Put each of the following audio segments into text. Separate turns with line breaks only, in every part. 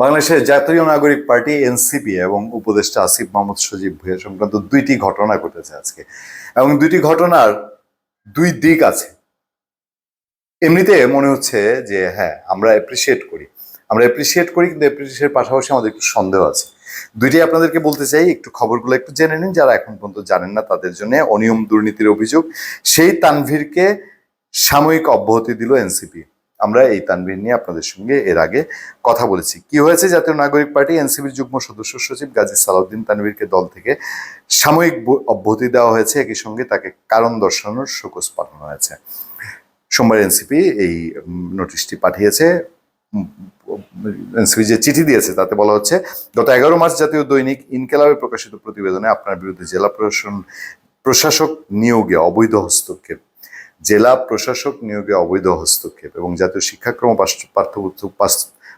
বাংলাদেশের জাতীয় নাগরিক পার্টি এনসিপি এবং উপদেষ্টা আসিফ মাহমুদ সজীব ভুইয়া সংক্রান্ত দুইটি ঘটনা ঘটেছে আজকে। এবং দুইটি ঘটনার দুই দিক আছে। এমনিতে মনে হচ্ছে যে হ্যাঁ আমরা অ্যাপ্রিসিয়েট করি। আমরা অ্যাপ্রিসিয়েট করি কিন্তু অ্যাপ্রিসিয়েটের পাশাপাশি আমাদের একটু সন্দেহ আছে। দুইটি আপনাদেরকে বলতে চাই, একটু খবরগুলো একটু জেনে নিন। যারা এখন পর্যন্ত জানেন না, তাদের জন্য অনিয়ম দুর্নীতির অভিযোগ। সেই তানভীরকে সাময়িক অব্যাহতি দিল এনসিপি। আমরা এই তানভীর নিয়ে আপনাদের সঙ্গে এর আগে কথা বলেছি। কি হয়েছে? জাতীয় নাগরিক পার্টি এনসিপির যুগ্ম সদস্য সচিব গাজী সালাউদ্দিন তানভীরকে দল থেকে সাময়িক অব্যাহতি দেওয়া হয়েছে। একই সঙ্গে তাকে কারণ দর্শানোর শোকজ পাঠানো হয়েছে। সোমবার এনসিপি এই নোটিশটি পাঠিয়েছে। এনসিপি যে চিঠি দিয়েছে, তাতে বলা হচ্ছে, গত এগারো মার্চ জাতীয় দৈনিক ইনকেলাবে প্রকাশিত প্রতিবেদনে আপনার বিরুদ্ধে জেলা প্রশাসন প্রশাসক নিয়োগে অবৈধ হস্তক্ষেপ। জেলা প্রশাসক নিয়োগে অবৈধ হস্তক্ষেপ এবং জাতীয় শিক্ষাক্রম পাঠ্য- পাঠ্যপুস্তক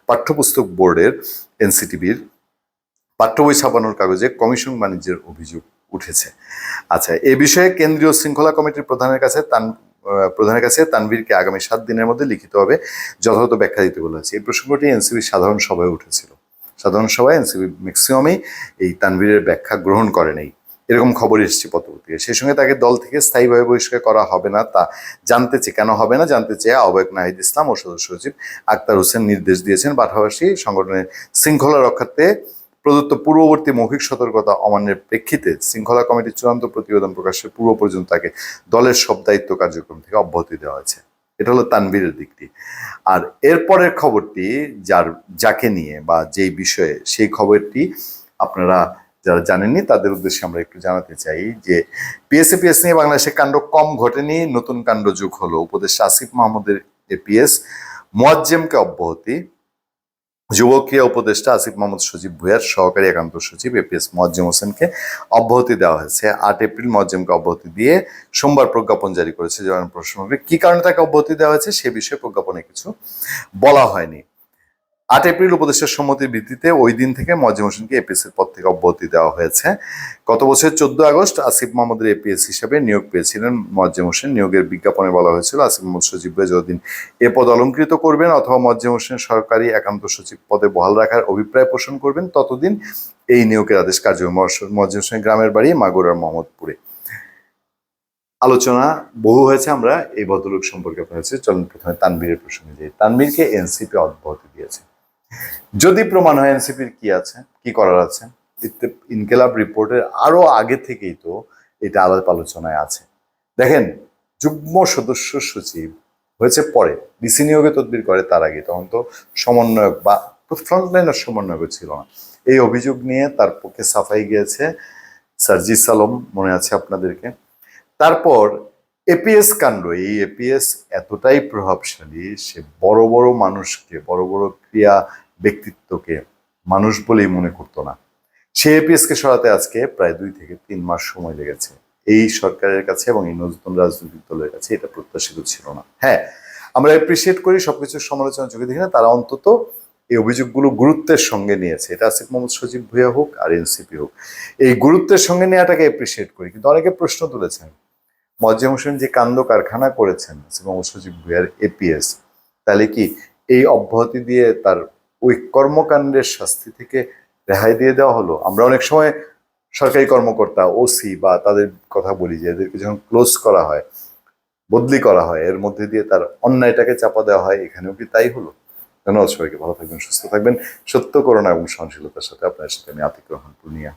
পাঠ্যপুস্তক বোর্ডের এনসিটিভির পাঠ্য বই ছাপানোর কাগজে কমিশন বাণিজ্যের অভিযোগ উঠেছে। আচ্ছা এ বিষয়ে কেন্দ্রীয় শৃঙ্খলা কমিটির প্রধানের কাছে তান প্রধানের কাছে তানভীরকে আগামী সাত দিনের মধ্যে লিখিতভাবে যথাযথ ব্যাখ্যা দিতে বলা হয়েছে এই প্রসঙ্গটি এনসিবির সাধারণ সভায় উঠেছিল। সাধারণ সভায় এনসিবি ম্যাক্সিমামই এই তানভীরের ব্যাখ্যা গ্রহণ করে নেই। এরকম খবর এসেছে পত্রপত্রিকা সেই সঙ্গে তাকে দল থেকে স্থায়ীভাবে বহিষ্কার করা হবে না তা জানতে চেয়ে, কেন হবে না জানতে চেয়ে আহ্বায়ক নাহিদ ইসলাম ও সদস্য সচিব আক্তার হোসেন নির্দেশ দিয়েছেন পাশাপাশি সংগঠনের শৃঙ্খলা রক্ষার্থে প্রদত্ত পূর্ববর্তী মৌখিক সতর্কতা অমান্যের প্রেক্ষিতে শৃঙ্খলা কমিটির চূড়ান্ত প্রতিবেদন প্রকাশের পূর্ব পর্যন্ত তাকে দলের সব দায়িত্ব কার্যক্রম থেকে অব্যাহতি দেওয়া হয়েছে। এটা হলো তানবীরের দিকটি। আর এরপরের খবরটি, যার, যাকে নিয়ে বা যেই বিষয়ে সেই খবরটি আপনারা যারা জানেননি, তাদের উদ্দেশ্যে আমরা একটু জানাতে চাই যে পিএসএপিএস নিয়ে বাংলাদেশে কাণ্ড কম ঘটেনি, নতুন কাণ্ড যুগ হলো। উপদেষ্টা আসিফ মাহমুদের এপিএস মোয়াজ্জেমকে অব্যাহতি। যুব ক্রিয়া উপদেষ্টা আসিফ মোহাম্মদ সজীব ভুয়ার সহকারী একান্ত সচিব এপিএস মোয়াজ্জেম হোসেনকে অব্যাহতি দেওয়া হয়েছে। আট এপ্রিল মোয়াজ্জেমকে অব্যাহতি দিয়ে সোমবার প্রজ্ঞাপন জারি করেছে। জয়েন্ট প্রশ্নমন্ত্রী কি কারণে তাকে অব্যাহতি দেওয়া হয়েছে সে বিষয়ে প্রজ্ঞাপনে কিছু বলা হয়নি। আট এপ্রিল উপদেশের সম্মতির ভিত্তিতে ওই দিন থেকে মোয়াজ্জেম হোসেনকে এপিএস এর পদ থেকে অব্যাহতি দেওয়া হয়েছে। গত বছর চোদ্দ আগস্ট আসিফ মোহাম্মদের এপিএস হিসেবে নিয়োগ পেয়েছিলেন মোয়াজ্জেম হোসেন নিয়োগের বিজ্ঞাপনে বলা হয়েছিল, আসিফ মোহাম্মদ সচিব যতদিন এ পদ অলঙ্কৃত করবেন অথবা মোয়াজ্জেম হোসেন সরকারি একান্ত সচিব পদে বহাল রাখার অভিপ্রায় পোষণ করবেন, ততদিন এই নিয়োগের আদেশ কার্যক্রম মোয়াজ্জেম হোসেন গ্রামের বাড়ি মাগুরার মোহাম্মদপুরে। আলোচনা বহু হয়েছে আমরা, এই ভদ্রলোক সম্পর্কে চলুন প্রথমে তানবীরের প্রসঙ্গে যাই। তানবীরকে এনসিপি অব্যাহতি দিয়েছে। যদি প্রমাণ হয় এনসিপির কি আছে, কি করার আছে ইনকেলাব রিপোর্টের আরও আগে থেকেই তো এটা আলাপ আলোচনায় আছে। দেখেন, যুগ্ম সদস্য সচিব হয়েছে পরে, ডিসি নিয়োগে তদবির করে তার আগে, তখন তো সমন্বয়ক বা ফ্রন্টলাইনের সমন্বয়ক ছিল না। এই অভিযোগ নিয়ে তার পক্ষে সাফাই গিয়েছে সার্জিস সালম, মনে আছে আপনাদেরকে? তারপর এপিএস কাণ্ড, এই এপিএস এতটাই প্রভাবশালী, সে বড় বড় মানুষকে, বড় বড় ক্রিয়া ব্যক্তিত্বকে মানুষ বলেই মনে করতো না। সে এপিএস কে সরাতে আজকে প্রায় দুই থেকে তিন মাস সময় লেগেছে। এই সরকারের কাছে এবং এই নতুন রাজনৈতিক দলের কাছে এটা প্রত্যাশিত ছিল না। হ্যাঁ আমরা এপ্রিসিয়েট করি সবকিছুর সমালোচনা চোখে দেখি না, তারা অন্তত এই অভিযোগগুলো গুরুত্বের সঙ্গে নিয়েছে। এটা আসিফ মোহাম্মদ সজীব ভুয়া হোক আর এনসিপি হোক, এই গুরুত্বের সঙ্গে নেওয়াটাকে এপ্রিসিয়েট করি। কিন্তু অনেকে প্রশ্ন তুলেছেন মজ্জেম হোসেন যে কান্দ কারখানা করেছেন আসিফ মোহাম্মদ সজীব ভুয়ার এপিএস তাহলে কি এই অব্যাহতি দিয়ে তার ওই কর্মকাণ্ডের শাস্তি থেকে রেহাই দিয়ে দেওয়া হলো। আমরা অনেক সময় সরকারি কর্মকর্তা ওসি বা তাদের কথা বলি যে এদেরকে যখন ক্লোজ করা হয়, বদলি করা হয়, এর মধ্যে দিয়ে তার অন্যায়টাকে চাপা দেওয়া হয়, এখানেও কি তাই হলো? ধন্যবাদ সবাইকে, ভালো থাকবেন, সুস্থ থাকবেন। সত্য করোনা এবং সহনশীলতার সাথে আপনার সাথে আমি আতিক রহমান, পূর্ণিয়া।